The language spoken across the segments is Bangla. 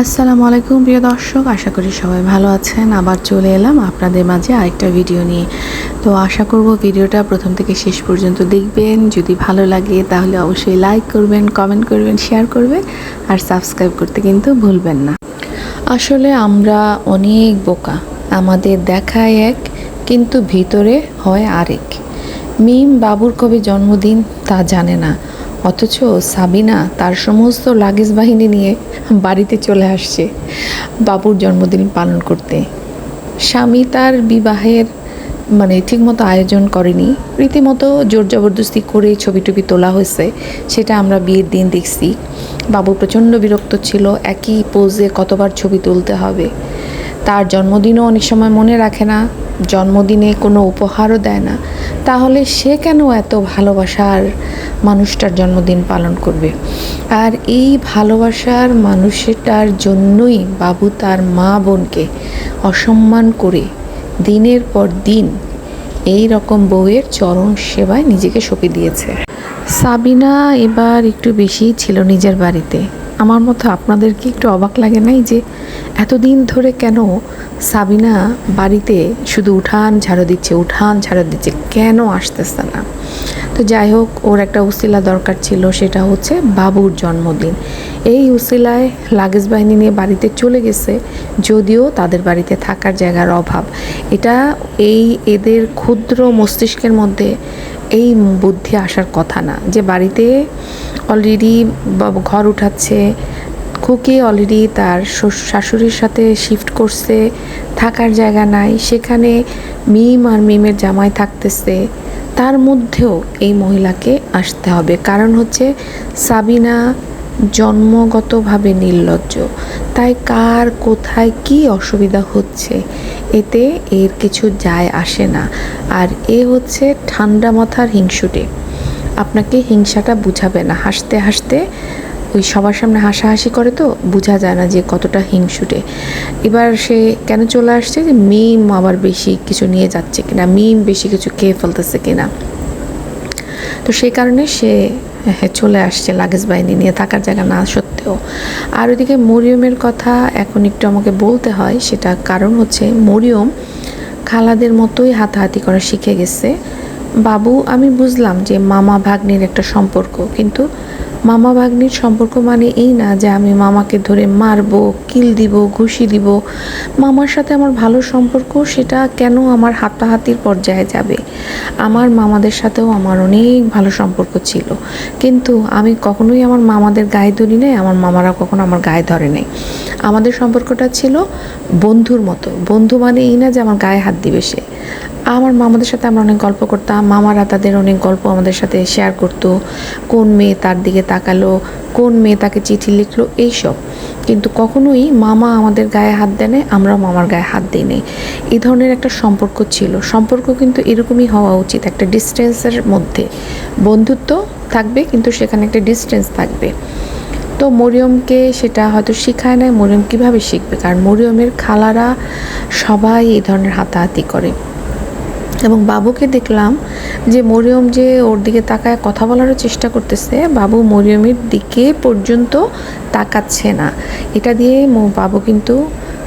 আসসালামু আলাইকুম, প্রিয় দর্শক। আশা করি সবাই ভালো আছেন। আবার চলে এলাম আপনাদের মাঝে আরেকটা ভিডিও নিয়ে। তো আশা করব ভিডিওটা প্রথম থেকে শেষ পর্যন্ত দেখবেন। যদি ভালো লাগে তাহলে অবশ্যই লাইক করবেন কমেন্ট করবেন শেয়ার করবেন। আর সাবস্ক্রাইব করতে কিন্তু ভুলবেন না। আসলে আমরা অনেক বোকা। আমাদের দেখায় এক, কিন্তু ভিতরে হয় আরেক। মিম বাবুর কবে জন্মদিন তা জানে না। অথচ সাবিনা তার সমস্ত লাগেজ বাহিনী নিয়ে বাড়িতে চলে আসছে বাবুর জন্মদিন পালন করতে। স্বামী তার বিবাহের মানে ঠিকমতো আয়োজন করেনি। রীতিমতো জোর জবরদস্তি করে ছবি টবি তোলা হয়েছে, সেটা আমরা বিয়ের দিন দেখছি। বাবু প্রচণ্ড বিরক্ত ছিল, একই পোজে কতবার ছবি তুলতে হবে। তার জন্মদিনও অনেক সময় মনে রাখে না। জন্মদিনে কোনো উপহারও দেয় না, তাহলে সে কেন এত ভালোবাসার মানুষটার জন্মদিন পালন করবে? আর এই ভালোবাসার মানুষটার জন্যই বাবু তার মা বোনকে অসম্মান করে দিনের পর দিন এই রকম বউয়ের চরণ সেবায় নিজেকে সঁপে দিয়েছে। সাবিনা এবার একটু বেশিই ছিল নিজের বাড়িতে। আমার মতো আপনাদের কি একটু অবাক লাগে নাই যে এতদিন ধরে কেন সাবিনা বাড়িতে শুধু উঠান ঝাড়ু দিচ্ছে, উঠান ঝাড়ু দিচ্ছে, কেন আসতেছে না? তো যাই হোক, ওর একটা উসিলা দরকার ছিল, সেটা হচ্ছে বাবুর জন্মদিন। এই উসিলায় লাগেজ বাহিনী নিয়ে বাড়িতে চলে গেছে, যদিও তাদের বাড়িতে থাকার জায়গার অভাব। এটা এই এদের ক্ষুদ্র মস্তিষ্কের মধ্যে এই বুদ্ধি আসার কথা না, যে বাড়িতে অলরেডি ঘর উঠাচ্ছে, খুকি অলরেডি তার শাশুড়ির সাথে শিফট করছে, থাকার জায়গা নাই, সেখানে মিম আর মিমের জামাই থাকতেছে। তার মধ্যেও এই মহিলাকে আসতে হবে। কারণ হচ্ছে সাবিনা জন্মগতভাবে নির্লজ্জ। তাই কার, কোথায় কি অসুবিধা হচ্ছে? এতে এর কিছু যায় আসে না। আর এ হচ্ছে ঠান্ডা মাথার হিংসুটে। আপনাকে হিংসাটা বুঝাবে না। হাসতে হাসতে ওই সবার সামনে হাসাহাসি করে তো বোঝা যায় না যে কতটা হিংসুটে। এবার সে কেন চলে আসছে যে মিম আবার বেশি কিছু নিয়ে যাচ্ছে কিনা মিম বেশি কিছু খেয়ে ফেলতেছে কিনা। তো সেই কারণে সে হ্যাঁ, চলে আসছে লাগেজ বাহিনী নিয়ে থাকার জায়গা না সত্ত্বেও। আর ওইদিকে মরিয়মের কথা এখন একটু আমাকে বলতে হয় সেটা কারণ হচ্ছে মরিয়ম খালাদের মতোই হাতাহাতি করা শিখে গেছে। বাবু, আমি বুঝলাম যে মামা ভাগ্নির একটা সম্পর্ক, কিন্তু মামা ভাগ্নির সম্পর্ক মানে এই না যে আমি মামাকে ধরে মারবো, কিল দিব, ঘুষি দিব। মামার সাথে আমার ভালো সম্পর্ক, সেটা কেন আমার হাতাহাতির পর্যায়ে যাবে? আমার মামাদের সাথেও আমার অনেক ভালো সম্পর্ক ছিল, কিন্তু আমি কখনোই আমার মামাদের গায়ে ধরি নাই, আমার মামারা কখনো আমার গায়ে ধরে নাই। আমাদের সম্পর্কটা ছিল বন্ধুর মতো। বন্ধু মানে এই না যে আমার গায়ে হাত দিবে সে। আমার মামাদের সাথে আমরা অনেক গল্প করতাম। মামারা তাদের অনেক গল্প আমাদের সাথে শেয়ার করতো। কোন মেয়ে তার দিকে তাকালো, কোন মেয়ে তাকে চিঠি লিখলো, এইসব। কিন্তু কখনোই মামা আমাদের গায়ে হাত দেয় আমরা মামার গায়ে হাত দিই নাই। এই ধরনের একটা সম্পর্ক ছিল। সম্পর্ক কিন্তু এরকমই হওয়া উচিত, একটা ডিস্টেন্সের মধ্যে। বন্ধুত্ব থাকবে, কিন্তু সেখানে একটা ডিস্টেন্স থাকবে। তো মরিয়মকে সেটা হয়তো শেখায় নাই, মরিয়ম কীভাবে শিখবে? কারণ মরিয়মের খালারা সবাই এই ধরনের হাতাহাতি করে। এবং বাবুকে দেখলাম যে মরিয়ম যে ওর দিকে তাকায়, কথা বলারও চেষ্টা করতেছে। বাবু মরিয়মের দিকে পর্যন্ত তাকাচ্ছে না। এটা দিয়ে বাবু কিন্তু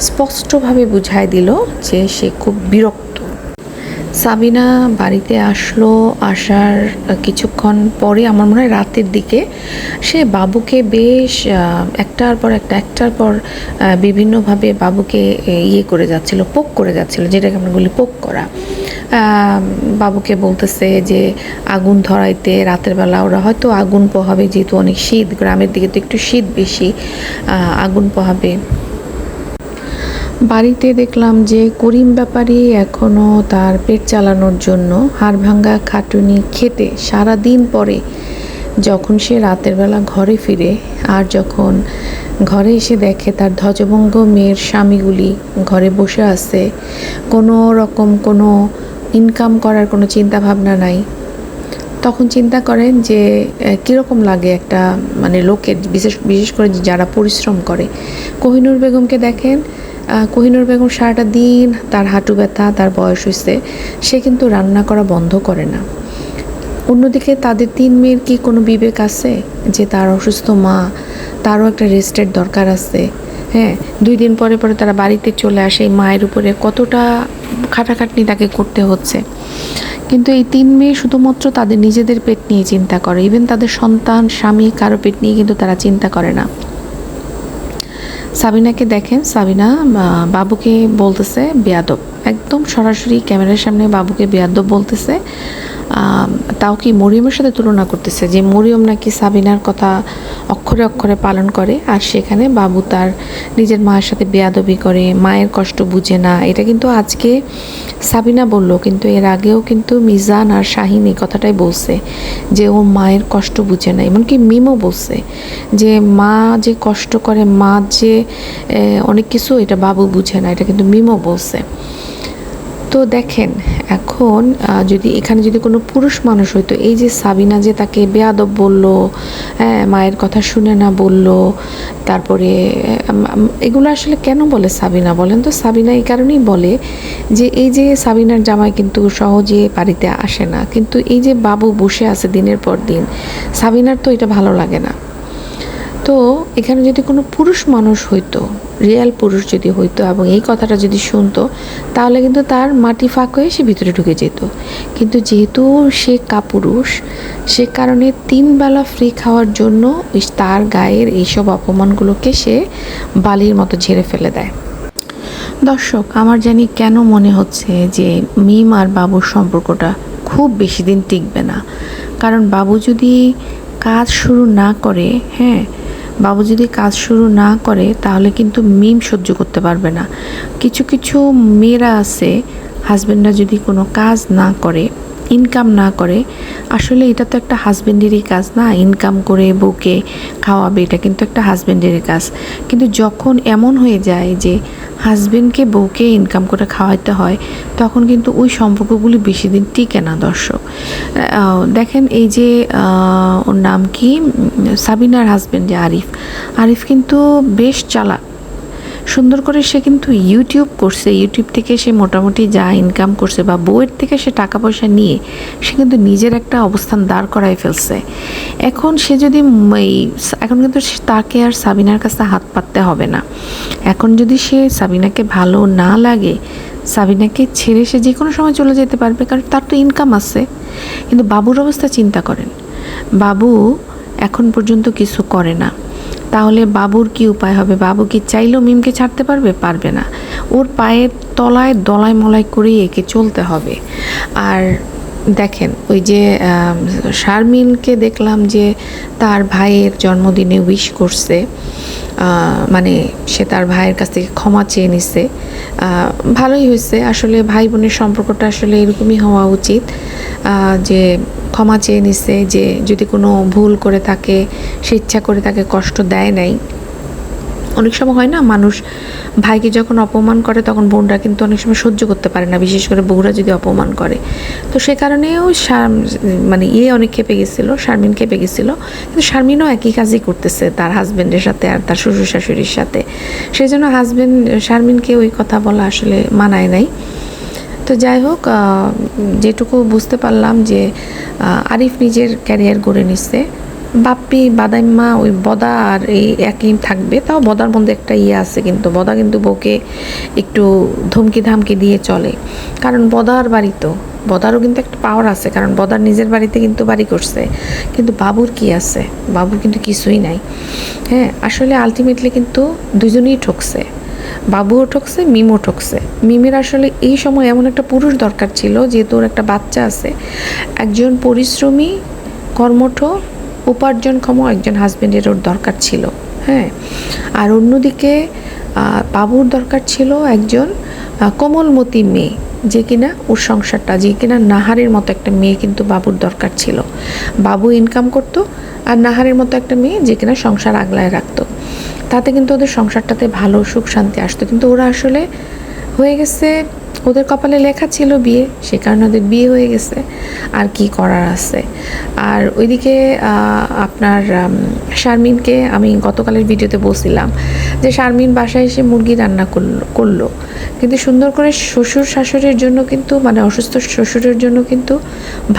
স্পষ্টভাবে বুঝায় দিল যে সে খুব বিরক্ত। সাবিনা বাড়িতে আসলো, আসার কিছুক্ষণ পরে আমার মনে হয় রাতের দিকে, সে বাবুকে বেশ একটার পর একটা, একটার পর বিভিন্নভাবে বাবুকে ইয়ে করে যাচ্ছিল, পোক করে যাচ্ছিল, যেটাকে আমরা বলি পোক করা। বাবুকে বলতেছে যে, আগুন ধরাইতে রাতের বেলা ওরা হয়তো আগুন পোহাবে, যেহেতু অনেক শীত, গ্রামের দিকে তো একটু শীত বেশি আগুন পোহাবে। বাড়িতে দেখলাম যে করিম ব্যাপারী এখনও তার পেট চালানোর জন্য হাড়ভাঙ্গা খাটুনি খেতে সারা দিন পরে। যখন সে রাতের বেলা ঘরে ফিরে আর যখন ঘরে এসে দেখে তার ধ্বজভঙ্গ মেয়ের স্বামীগুলি ঘরে বসে আছে, কোনো রকম কোনো ইনকাম করার কোনো চিন্তা ভাবনা নাই। তখন চিন্তা করেন যে কীরকম লাগে একটা মানে লোকের, বিশেষ বিশেষ করে যারা পরিশ্রম করে। কোহিনুর বেগমকে দেখেন কোহিনুর বেগম সারাটা দিন তার হাঁটু ব্যথা, তার বয়স হয়েছে সে কিন্তু রান্না করা বন্ধ করে না। অন্যদিকে তাদের তিন মেয়ের কি কোনো বিবেক আছে? যে তার অসুস্থ মা, তারও একটা রেস্টের দরকার আছে। হ্যাঁ দুই দিন পরে পরে তারা বাড়িতে চলে আসে, এই মায়ের উপরে কতটা খাটাখাটনি তাকে করতে হচ্ছে। কিন্তু এই তিন মেয়ে শুধুমাত্র তাদের নিজেদের পেট নিয়ে চিন্তা করে। ইভেন তাদের সন্তান, স্বামী, কারও পেট নিয়ে কিন্তু তারা চিন্তা করে না। সাবিনাকে দেখেন সাবিনা বাবুকে বলতেছে বেয়াদব। একদম সরাসরি ক্যামেরার সামনে বাবুকে বেয়াদব বলতেছে। তাও কি মরিয়মের সাথে তুলনা করতেছে যে মরিয়ম নাকি সাবিনার কথা অক্ষরে অক্ষরে পালন করে, আর সেখানে বাবু তার নিজের মায়ের সাথে বেয়াদবি করে, মায়ের কষ্ট বুঝে না? এটা কিন্তু আজকে সাবিনা বলল, কিন্তু এর আগেও কিন্তু মিজান আর শাহিন এই কথাটাই বলছে যে ও মায়ের কষ্ট বুঝে না। এমনকি মিমও বলছে যে মা যে কষ্ট করে, মা যে অনেক কিছু এটা বাবু বুঝে না, এটা কিন্তু মিমও বলছে। তো দেখেন, এখন যদি এখানে যদি কোনো পুরুষ মানুষ হইতো, এই যে সাবিনা যে তাকে বেয়াদব বলল হ্যাঁ মায়ের কথা শুনে না বলল, তারপরে এগুলো আসলে কেন বলে সাবিনা? বলেন তো, সাবিনা এই কারণেই বলে যে, এই যে সাবিনার জামাই কিন্তু সহজে বাড়িতে আসে না। কিন্তু এই যে বাবু বসে আছে দিনের পর দিন, সাবিনার তো এটা ভালো লাগে না। তো এখানে যদি কোনো পুরুষ মানুষ হইতো, রিয়েল পুরুষ যদি হইতো এবং এই কথাটা যদি শুনতো, তাহলে কিন্তু তার মাটি ফাঁক হয়ে সে ভিতরে ঢুকে যেত। কিন্তু যেহেতু সে কাপুরুষ, সে কারণে তিন বেলা ফ্রি খাওয়ার জন্য তার গায়ের এইসব অপমানগুলোকে সে বালির মতো ঝেড়ে ফেলে দেয়। দর্শক, আমার জানি কেন মনে হচ্ছে যে মিম আর বাবুর সম্পর্কটা খুব বেশি দিন টিকবে না। কারণ বাবু যদি কাজ শুরু না করে হ্যাঁ বাবু যদি কাজ শুরু না করে, তাহলে কিন্তু মিম সহ্য করতে পারবে না। কিছু কিছু মেয়েরা আছে হাজব্যান্ডরা যদি কোনো কাজ না করে ইনকাম না করে, আসলে এটা তো একটা হাজব্যান্ডেরই কাজ না? ইনকাম করে বউকে খাওয়াবে, এটা কিন্তু একটা হাজব্যান্ডেরই কাজ। কিন্তু যখন এমন হয়ে যায় যে হাজব্যান্ডকে বউকে ইনকাম করে খাওয়াইতে হয়, তখন কিন্তু ওই সম্পর্কগুলি বেশি দিন টিকে না, দর্শক। দেখেন এই যে ওর নাম কি? সাবিনার হাজব্যান্ড যে আরিফ। আরিফ কিন্তু বেশ চালাক। সুন্দর করে সে কিন্তু ইউটিউব করছে ইউটিউব থেকে সে মোটামুটি যা ইনকাম করছে বা বইয়ের থেকে সে টাকা পয়সা নিয়ে সে কিন্তু নিজের একটা অবস্থান দাঁড় করাই ফেলছে। এখন সে যদি এই এখন কিন্তু তাকে আর সাবিনার কাছে হাত পাততে হবে না। এখন যদি সে সাবিনাকে ভালো না লাগে, সাবিনাকে ছেড়ে সে যে কোনো সময় চলে যেতে পারবে, কারণ তার তো ইনকাম আছে। কিন্তু বাবুর অবস্থা চিন্তা করেন। বাবু এখন পর্যন্ত কিছু করে না। তাহলে বাবুর কি উপায় হবে? বাবু কি চাইলেও মিমকে ছাড়তে পারবে? পারবে না। ওর পায়ের তলায় দলায় মলাই করে একে চলতে হবে। আর দেখেন, ওই যে শারমিনকে দেখলাম যে তার ভাইয়ের জন্মদিনে উইশ করছে। মানে সে তার ভাইয়ের কাছ থেকে ক্ষমা চেয়ে নিছে। ভালোই হয়েছে। আসলে ভাই বোনের সম্পর্কটা আসলে এরকমই হওয়া উচিত। যে ক্ষমা চেয়ে নিছে, যে যদি কোনো ভুল করে থাকে, সে ইচ্ছা করে তাকে কষ্ট দেয় নাই। অনেক সময় হয় না, মানুষ ভাইকে যখন অপমান করে, তখন বোনরা কিন্তু অনেক সময় সহ্য করতে পারে না, বিশেষ করে বউরা যদি অপমান করে। তো সে কারণেও মানে ইয়ে অনেক খেপে গেছিল, শারমিন খেপে গেছিল। কিন্তু শারমিনও একই কাজই করতেছে, তার হাজব্যান্ডের সাথে আর তার শ্বশুর শাশুড়ির সাথে। সেই জন্য হাজব্যান্ড শারমিনকে ওই কথা বলা আসলে মানায় নাই। তো যাই হোক যেটুকু বুঝতে পারলাম যে আরিফ নিজের ক্যারিয়ার গড়ে নিচ্ছে বাপ্পি বাদাইম্মা ওই বদা আর এই একই থাকবে। তাও বদার মধ্যে একটা ইয়ে আছে কিন্তু, বদা কিন্তু বউকে একটু ধমকি ধামকি দিয়ে চলে। কারণ বদার বাড়ি তো, বদারও কিন্তু একটা পাওয়ার আছে, কারণ বদার নিজের বাড়িতে কিন্তু বাড়ি করছে। কিন্তু বাবুর কি আছে? বাবুর কিন্তু কিছুই নাই। হ্যাঁ আসলে আলটিমেটলি কিন্তু দুজনেই ঠকছে। বাবুও ঠকছে, মিমও ঠকছে। মিমের আসলে এই সময় এমন একটা পুরুষ দরকার ছিল যেহেতু ওর একটা বাচ্চা আছে। একজন পরিশ্রমী, কর্মঠ, উপার্জনক্ষম একজন হাজবেন্ডের ওর দরকার ছিল হ্যাঁ? আর অন্যদিকে বাবুর দরকার ছিল একজন কোমলমতি মেয়ে, যে কিনা ওর সংসারটা, যে কিনা নাহারের মতো একটা মেয়ে কিন্তু বাবুর দরকার ছিল। বাবু ইনকাম করতো আর নাহারের মতো একটা মেয়ে যে কিনা সংসার আগলায় রাখতো। তাতে কিন্তু ওদের সংসারটাতে ভালো সুখ শান্তি আসতো। কিন্তু ওরা আসলে হয়ে গেছে ওদের কপালে লেখা ছিল বিয়ে, সে কারণে ওদের বিয়ে হয়ে গেছে। আর কি করার আছে? আর ওইদিকে আপনার শারমিনকে আমি গতকালের ভিডিওতে বলছিলাম যে শারমিন বাসায় এসে মুরগি রান্না করল করল। কিন্তু সুন্দর করে শ্বশুর শাশুড়ির জন্য কিন্তু মানে অসুস্থ শ্বশুরের জন্য কিন্তু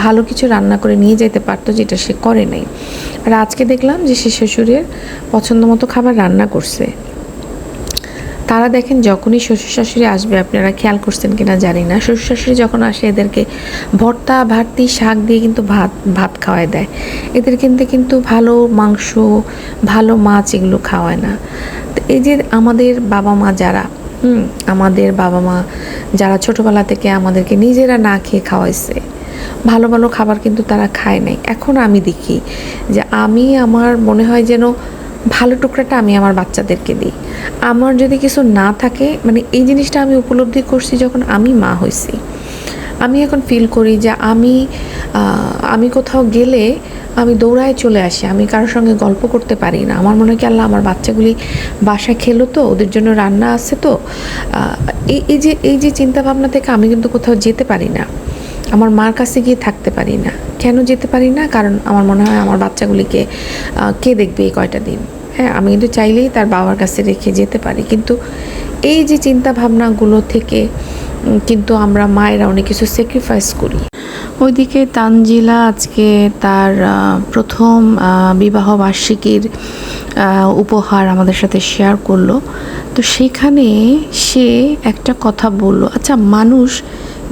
ভালো কিছু রান্না করে নিয়ে যেতে পারতো যেটা সে করে নাই। আর আজকে দেখলাম যে সে শ্বশুরের পছন্দ মতো খাবার রান্না করছে। তারা দেখেন যখনই শ্বশুর শাশুড়ি আসবে, আপনারা খেয়াল করছেন কিনা জানি না। শ্বশুর শাশুড়ি যখন আসে, এদেরকে ভর্তা ভাতটি শাক দিয়ে কিন্তু ভাত ভাত খাওয়ায় দেয়। এদের কিন্তু কিন্তু ভালো মাংস, ভালো মাছ এগুলো খাওয়ায় না। তো এই যে আমাদের বাবা মা যারা, হুম, আমাদের বাবা মা যারা ছোটোবেলা থেকে আমাদেরকে নিজেরা না খেয়ে খাওয়াইছে, ভালো ভালো খাবার কিন্তু তারা খায় নাই। এখন আমি দেখি যে আমি, আমার মনে হয় যেন ভালো টুকরাটা আমি আমার বাচ্চাদেরকে দিই। আমার যদি কিছু না থাকে মানে এই জিনিসটা আমি উপলব্ধি করছি যখন আমি মা হয়েছি আমি এখন ফিল করি যে আমি আমি কোথাও গেলে আমি দৌড়ায় চলে আসি, আমি কারোর সঙ্গে গল্প করতে পারি না। আমার মনে হয় কি, আল্লাহ আমার বাচ্চাগুলি বাসায় খেলো তো, ওদের জন্য রান্না আছে তো। এই যে এই যে চিন্তা ভাবনা থেকে আমি কিন্তু কোথাও যেতে পারি না। আমার মার কাছে গিয়ে থাকতে পারি না। কেন যেতে পারি না? কারণ আমার মনে হয় আমার বাচ্চাগুলিকে কে দেখবে এই কয়টা দিন? হ্যাঁ আমি কিন্তু চাইলেই তার বাবার কাছে রেখে যেতে পারি। কিন্তু এই যে চিন্তা ভাবনাগুলো থেকে কিন্তু আমরা মায়েরা অনেক কিছু স্যাক্রিফাইস করি। ওইদিকে তানজিলা আজকে তার প্রথম বিবাহ বার্ষিকীর উপহার আমাদের সাথে শেয়ার করল। তো সেখানে সে একটা কথা বলল আচ্ছা মানুষ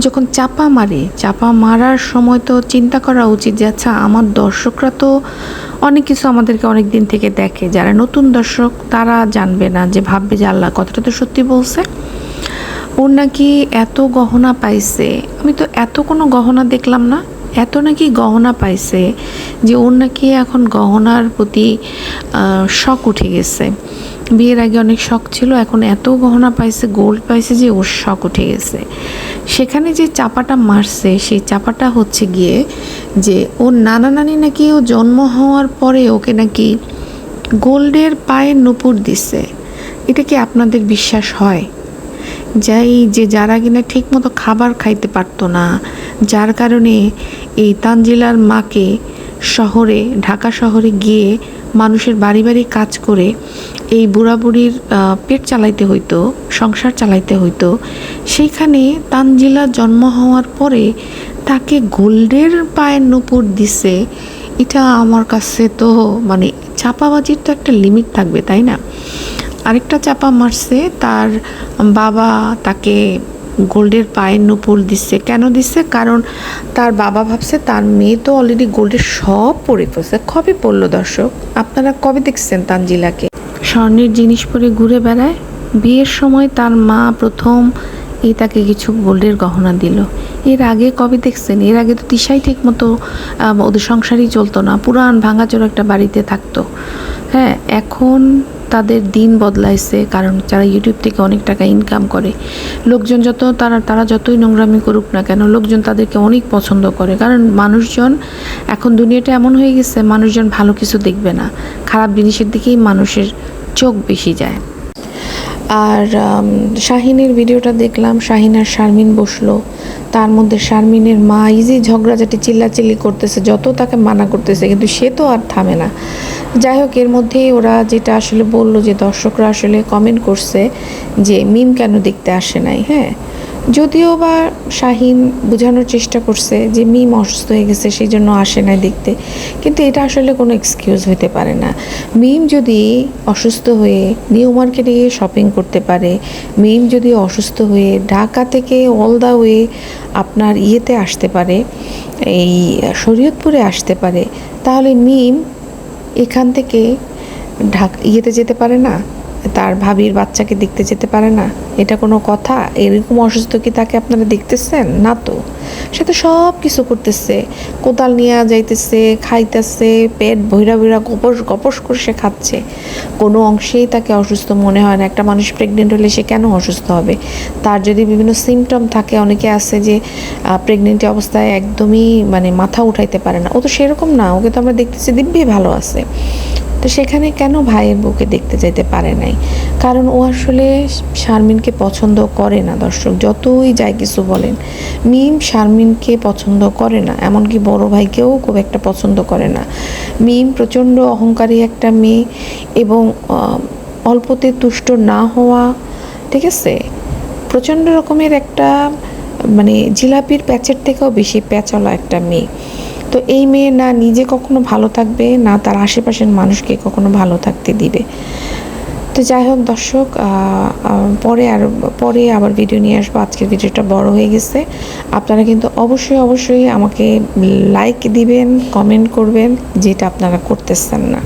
যখন চাপা মারে, চাপা মারার সময় তো চিন্তা করা উচিত যে আচ্ছা আমার দর্শকরা তো অনেক কিছু আমাদেরকে অনেক দিন থেকে দেখে। যারা নতুন দর্শক, তারা জানবে না যে, ভাববে যে আল্লাহ কথাটা তো সত্যি বলছে। ওর নাকি এত গহনা পাইছে। আমি তো এত কোনো গহনা দেখলাম না, এত নাকি গহনা পাইছে যে, ওর নাকি এখন গহনার প্রতি শখ উঠে গেছে। বিয়ের আগে অনেক শখ ছিল, এখন এত গহনা পাইছে গোল্ড পাইছে যে ওর শখ উঠে গেছে। সেখানে যে চাপাটা মারছে, সেই চাপাটা হচ্ছে গিয়ে যে ওর নানা নানি নাকি ও জন্ম হওয়ার পরে ওকে নাকি গোল্ডের পায়ে নুপুর দিছে। এটা কি আপনাদের বিশ্বাস হয়? যাই যে যারা কিনা ঠিকমতো খাবার খাইতে পারতো না, যার কারণে এই তানজিলার মাকে শহরে, ঢাকা শহরে গিয়ে মানুষের বাড়ি বাড়ি কাজ করে এই বুড়া বুড়ির পেট চালাইতে হইতো, সংসার চালাইতে হইতো, সেইখানে তানজিলা জন্ম হওয়ার পরে তাকে গোল্ডের পায়ের নুপুর দিছে। এটা আমার কাছে তো মানে চাপাবাজির তো একটা লিমিট থাকবে, তাই না? আরেকটা চাপা মারছে, তার বাবা তাকে গোল্ডের পায়ের নুপুর দিচ্ছে। কেন দিচ্ছে? কারণ তার বাবা ভাবছে তার মেয়ে তো অলরেডি গোল্ডের সব পরে ফেলছে কবে পড়ল দর্শক? আপনারা কবে দেখছেন তানজিলাকে? স্বর্ণের জিনিস পরে ঘুরে বেড়ায়। বিয়ের সময় তার মা প্রথম এই তাকে কিছু গোল্ডের গহনা দিল। এর আগে কবে দেখছেন? এর আগে তো তিশাই ঠিক মতো ওদের সংসারই চলতো না। পুরান ভাঙাচোর একটা বাড়িতে থাকতো। হ্যাঁ এখন তাদের দিন বদলাইছে, কারণ যারা ইউটিউব থেকে অনেক টাকা ইনকাম করে, লোকজন যত তারা তারা যতই নোংরামি করুক না কেন, লোকজন তাদেরকে অনেক পছন্দ করে। কারণ মানুষজন এখন দুনিয়াটা এমন হয়ে গেছে, মানুষজন ভালো কিছু দেখবে না। খারাপ জিনিসের দিকেই মানুষের চোখ বেশি যায়। আর শাহিনের ভিডিওটা দেখলাম, শাহিন আর শারমিন বসল। তার মধ্যে শারমিনের মা ইজি ঝগড়াঝাটি চিল্লাচিল্লি করতেছে, যত তাকে মানা করতেছে, কিন্তু সে তো আর থামে না। যাই হোক, এর মধ্যেই ওরা যেটা আসলে বলল যে দর্শকরা আসলে কমেন্ট করছে যে, মিম কেন দেখতে আসে নাই হ্যাঁ? যদিও বা শাহিন বোঝানোর চেষ্টা করছে যে মিম অসুস্থ হয়ে গেছে, সেই জন্য আসে নাই দেখতে। কিন্তু এটা আসলে কোনো এক্সকিউজ হতে পারে না। মিম যদি অসুস্থ হয়ে নিউ মার্কেটে গিয়ে শপিং করতে পারে, মিম যদি অসুস্থ হয়ে ঢাকা থেকে অল দ্য ওয়ে আপনার ইয়েতে আসতে পারে, এই শরীয়তপুরে আসতে পারে, তাহলে মিম এখান থেকে ঢাক, ইয়েতে যেতে পারে না? তার ভাবির বাচ্চাকে দেখতে যেতে পারে না। এটা কোনো কথা? এরকম অসুস্থ কি তাকে আপনারা দেখতেছেন? না তো। সে তো সব কিছু করতেছে। কোদাল নিয়ে যাইতেছে, খাইতেছে, পেট ভৈরা ভৈরা গপস গপস করে সে খাচ্ছে। কোনো অংশেই তাকে অসুস্থ মনে হয় না। একটা মানুষ প্রেগনেন্ট হলে সে কেন অসুস্থ হবে? তার যদি বিভিন্ন সিমটম থাকে, অনেকে আছে যে প্রেগনেন্ট অবস্থায় একদমই মানে মাথা উঠাইতে পারে না। ও তো সেরকম না। ওকে তো আমরা দেখতেছি দিব্যি ভালো আছে। তো সেখানে কেন ভাইয়ের বউকে দেখতে যেতে পারে নাই? কারণ ও আসলে শারমিনকে পছন্দ করে না, দর্শক। যতই যাই কিছু বলেন, মিম শারমিনকে পছন্দ করে না, এমনকি বড় ভাইকেও খুব একটা পছন্দ করে না। মিম প্রচণ্ড অহংকারী একটা মেয়ে এবং অল্পতে তুষ্ট না হওয়া, ঠিক আছে? প্রচণ্ড রকমের একটা মানে জিলাপির প্যাচের থেকেও বেশি প্যাচালা একটা মেয়ে। তো এই মেয়ে না নিজে কখনো ভালো থাকবে, না তার আশেপাশের মানুষকে কখনো ভালো থাকতে দিবে। তো যাই হোক দর্শক পরে আর, পরে আবার ভিডিও নিয়ে আসব। আজকের ভিডিওটা বড় হয়ে গেছে। আপনারা কিন্তু অবশ্যই অবশ্যই আমাকে লাইক দিবেন কমেন্ট করবেন, যেটা আপনারা করতেছেন না।